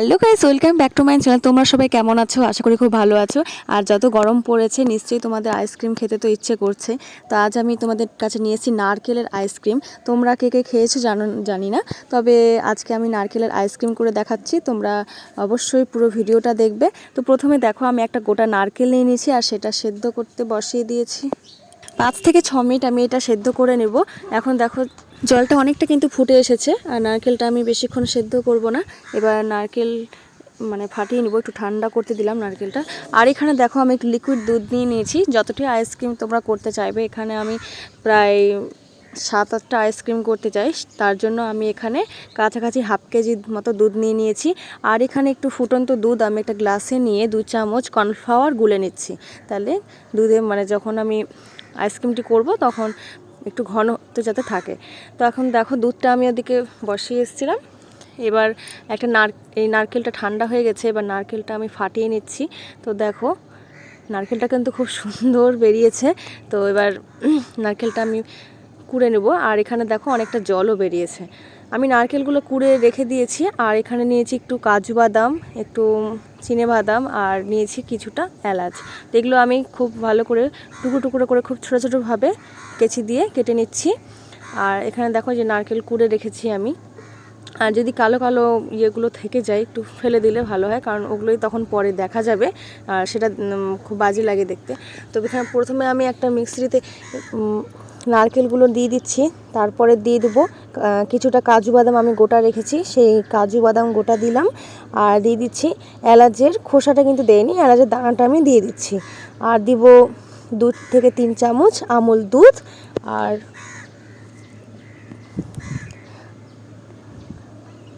Hello guys, welcome back to my channel. তোমরা সবাই কেমন আছো? আশা করি খুব ভালো আছো। আর যত গরম পড়েছে, নিশ্চয়ই তোমাদের আইসক্রিম খেতে তো ইচ্ছে করছে। তো আজ আমি তোমাদের কাছে নিয়ে এসেছি নারকেলের আইসক্রিম। তোমরা কে কে খেয়েছো জানো, জানি না। তবে আজকে আমি নারকেলের আইসক্রিম করে দেখাচ্ছি। তোমরা অবশ্যই পুরো ভিডিওটা দেখবে। তো প্রথমে দেখো, আমি একটা গোটা নারকেল নিয়ে নিয়েছি আর সেটা সেদ্ধ করতে বসিয়ে দিয়েছি। পাঁচ থেকে ছ মিনিট আমি এটা সেদ্ধ করে নেব। এখন দেখো জলটা অনেকটা কিন্তু ফুটে এসেছে, আর নারকেলটা আমি বেশিক্ষণ সেদ্ধ করব না। এবার নারকেল মানে ফাটিয়ে নিব, একটু ঠান্ডা করতে দিলাম নারকেলটা। আর এখানে দেখো, আমি লিকুইড দুধ নিয়ে নিয়েছি। যতটি আইসক্রিম তোমরা করতে চাইবে, এখানে আমি প্রায় সাত আটটা আইসক্রিম করতে চাই। তার জন্য আমি এখানে কাছাকাছি হাফ কেজি মতো দুধ নিয়ে নিয়েছি। আর এখানে একটু ফুটন্ত দুধ আমি একটা গ্লাসে নিয়ে দু চামচ কর্নফ্লাওয়ার গুলে নিচ্ছি। তাহলে দুধে মানে যখন আমি আইসক্রিমটি করব, তখন একটু ঘন তো যাতে থাকে। তো এখন দেখো দুধটা আমি ওদিকে বসিয়ে এসেছিলাম। এবার একটা নার, এই নারকেলটা ঠান্ডা হয়ে গেছে, এবার নারকেলটা আমি ফাটিয়ে নিচ্ছি। তো দেখো, নারকেলটা কিন্তু খুব সুন্দর বেরিয়েছে। তো এবার নারকেলটা আমি কুড়ে নেব। আর এখানে দেখো অনেকটা জলও বেরিয়েছে। আমি নারকেলগুলো কুড়ে রেখে দিয়েছি, আর এখানে নিয়েছি একটু কাজু বাদাম, একটু চিনে বাদাম, আর নিয়েছি কিছুটা এলাচ। এগুলো আমি খুব ভালো করে টুকরো টুকরো করে খুব ছোটো ছোটোভাবে কেচি দিয়ে কেটে নিচ্ছি। আর এখানে দেখো যে নারকেল কুড়ে রেখেছি আমি। আর যদি কালো কালো ইয়েগুলো থেকে যায়, একটু ফেলে দিলে ভালো হয়, কারণ ওগুলোই তখন পরে দেখা যাবে। আর সেটা খুব বাজে লাগে দেখতে। তো এখানে প্রথমে আমি একটা মিক্সিতে নারকেলগুলো দিয়ে দিচ্ছি। তারপরে দিয়ে দেবো কিছুটা কাজু বাদাম আমি গোটা রেখেছি। সেই কাজু বাদাম গোটা দিলাম। আর দিয়ে দিচ্ছি এলাচের খোসাটা কিন্তু দেয়নি এলাচের দানাটা আমি দিয়ে দিচ্ছি। আর দিব দুধ থেকে তিন চামচ আমুল দুধ। আর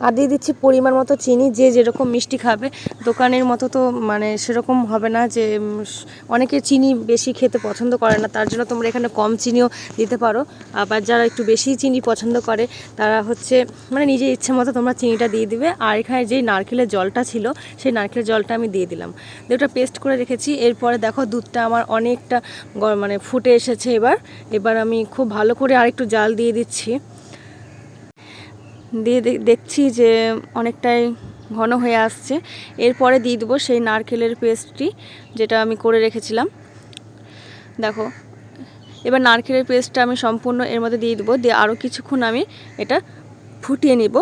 আর দিয়ে দিচ্ছি পরিমাণ মতো চিনি, যে যেরকম মিষ্টি খাবে। দোকানের মতো তো মানে সেরকম হবে না যে অনেকে চিনি বেশি খেতে পছন্দ করে না, তার জন্য তোমরা এখানে কম চিনিও দিতে পারো। আবার যারা একটু বেশি চিনি পছন্দ করে, তারা হচ্ছে মানে নিজের ইচ্ছে মতো তোমরা চিনিটা দিয়ে দিবে। আর এখানে যেই নারকেলের জলটা ছিল, সেই নারকেলের জলটা আমি দিয়ে দিলাম। দিয়ে ওটা পেস্ট করে রেখেছি। এরপরে দেখো দুধটা আমার অনেকটা মানে ফুটে এসেছে এবার। এবার আমি খুব ভালো করে আরেকটু জাল দিয়ে দিচ্ছি। দিয়ে দেখছি যে অনেকটাই ঘন হয়ে আসছে। এরপরে দিয়ে দেবো সেই নারকেলের পেস্টটি যেটা আমি করে রেখেছিলাম। দেখো, এবার নারকেলের পেস্টটা আমি সম্পূর্ণ এর মধ্যে দিয়ে দেবো। দিয়ে আরও কিছুক্ষণ আমি এটা ফুটিয়ে নিব।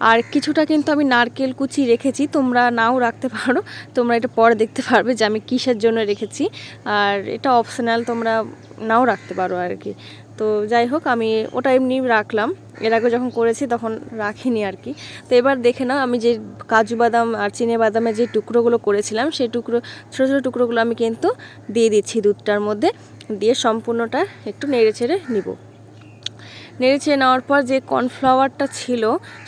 আর কিছুটা কিন্তু আমি নারকেল কুচি রেখেছি। তোমরা নাও রাখতে পারো। তোমরা এটা পরে দেখতে পারবে যে আমি কিসের জন্য রেখেছি। আর এটা অপশনাল তোমরা নাও রাখতে পারো আর কি। তো যাই হোক, আমি ওটা এমনি রাখলাম। এর আগে যখন করেছি তখন রাখিনি আর কি। তো এবার দেখে নাও, আমি যে কাজু বাদাম আর চিনে বাদামের যে টুকরোগুলো করেছিলাম, সেই টুকরো, ছোটো ছোটো টুকরোগুলো আমি কিন্তু দিয়ে দিচ্ছি দুধটার মধ্যে। দিয়ে সম্পূর্ণটা একটু নেড়ে ছেড়ে নিব। নেড়েছে নেওয়ার পর যে কর্নফ্লাওয়ারটা ছিল,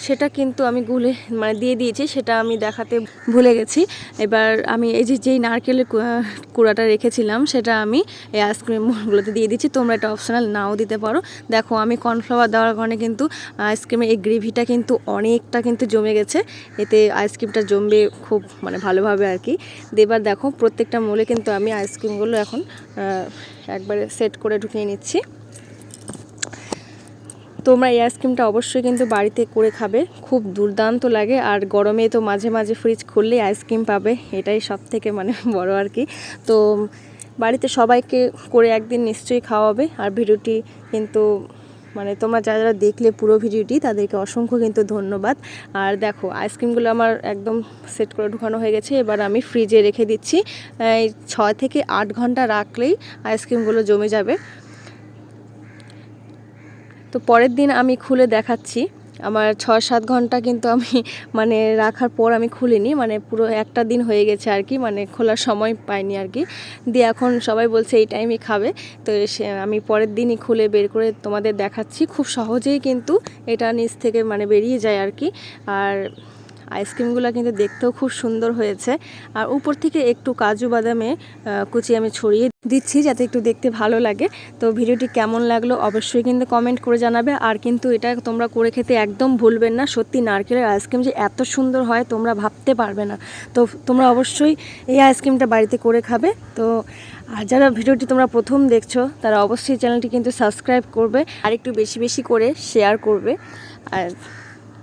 সেটা কিন্তু আমি গুলে মানে দিয়ে দিয়েছি, সেটা আমি দেখাতে ভুলে গেছি। এবার আমি এই যে, যেই নারকেলের কুড়াটা রেখেছিলাম, সেটা আমি এই আইসক্রিমগুলোতে দিয়ে দিচ্ছি। তোমরা এটা অপশনাল নাও দিতে পারো। দেখো, আমি কর্নফ্লাওয়ার দেওয়ার কারণে কিন্তু আইসক্রিমের এই গ্রেভিটা কিন্তু অনেকটা কিন্তু জমে গেছে। এতে আইসক্রিমটা জমবে খুব মানে ভালোভাবে আর কি। এবার দেখো, প্রত্যেকটা মোলে কিন্তু আমি আইসক্রিমগুলো এখন একবারে সেট করে ঢুকিয়ে নিচ্ছি। তোমরা এই আইসক্রিমটা অবশ্যই কিন্তু বাড়িতে করে খাবে। খুব দুর্দান্ত লাগে আর গরমে তো মাঝে মাঝে ফ্রিজ খুললেই আইসক্রিম পাবে, এটাই সব থেকে মানে বড় আর কি। তো বাড়িতে সবাইকে করে একদিন নিশ্চয়ই খাওয়াবে। আর ভিডিওটি কিন্তু মানে তোমরা যারা যারা দেখলে পুরো ভিডিওটি, তাদেরকে অসংখ্য কিন্তু ধন্যবাদ। আর দেখো, আইসক্রিমগুলো আমার একদম সেট করে ঢুকানো হয়ে গেছে। এবার আমি ফ্রিজে রেখে দিচ্ছি। ছয় থেকে আট ঘণ্টা রাখলেই আইসক্রিমগুলো জমে যাবে। তো পরের দিন আমি খুলে দেখাচ্ছি। আমার ছ সাত ঘণ্টা কিন্তু আমি মানে রাখার পর আমি খুলিনি মানে পুরো একটা দিন হয়ে গেছে আর কি মানে খোলার সময় পাইনি আর কি। দিয়ে এখন সবাই বলছে এই টাইমে খাবে, তো সে আমি পরের দিনই খুলে বের করে তোমাদের দেখাচ্ছি। খুব সহজেই কিন্তু এটা নিচ থেকে মানে বেরিয়ে যায় আর কি। আর আইসক্রিমগুলো কিন্তু দেখতেও খুব সুন্দর হয়েছে। আর উপর থেকে একটু কাজু বাদামে কুচি আমি ছড়িয়ে দিচ্ছি যাতে একটু দেখতে ভালো লাগে। তো ভিডিওটি কেমন লাগল অবশ্যই কিন্তু কমেন্ট করে জানাবে। আর কিন্তু এটা তোমরা করে খেতে একদম ভুলবেন না। সত্যি নারকেলের আইসক্রিম যে এত সুন্দর হয় তোমরা ভাবতে পারবে না। তো তোমরা অবশ্যই এই আইসক্রিমটা বাড়িতে করে খাবে। তো আর যারা ভিডিওটি তোমরা প্রথম দেখছ, তারা অবশ্যই চ্যানেলটি কিন্তু সাবস্ক্রাইব করবে। আর একটু বেশি বেশি করে শেয়ার করবে। আর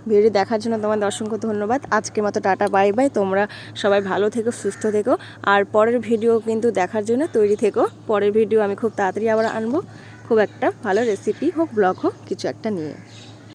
ভিডিও দেখার জন্য তোমাদের অসংখ্য ধন্যবাদ। আজকের মতো টাটা, বাই বাই। তোমরা সবাই ভালো থেকো, সুস্থ থেকো। আর পরের ভিডিও কিন্তু দেখার জন্য তৈরি থেকো। পরের ভিডিও আমি খুব তাড়াতাড়ি আবার আনব। খুব একটা ভালো রেসিপি হোক ব্লগ হোক, কিছু একটা নিয়ে।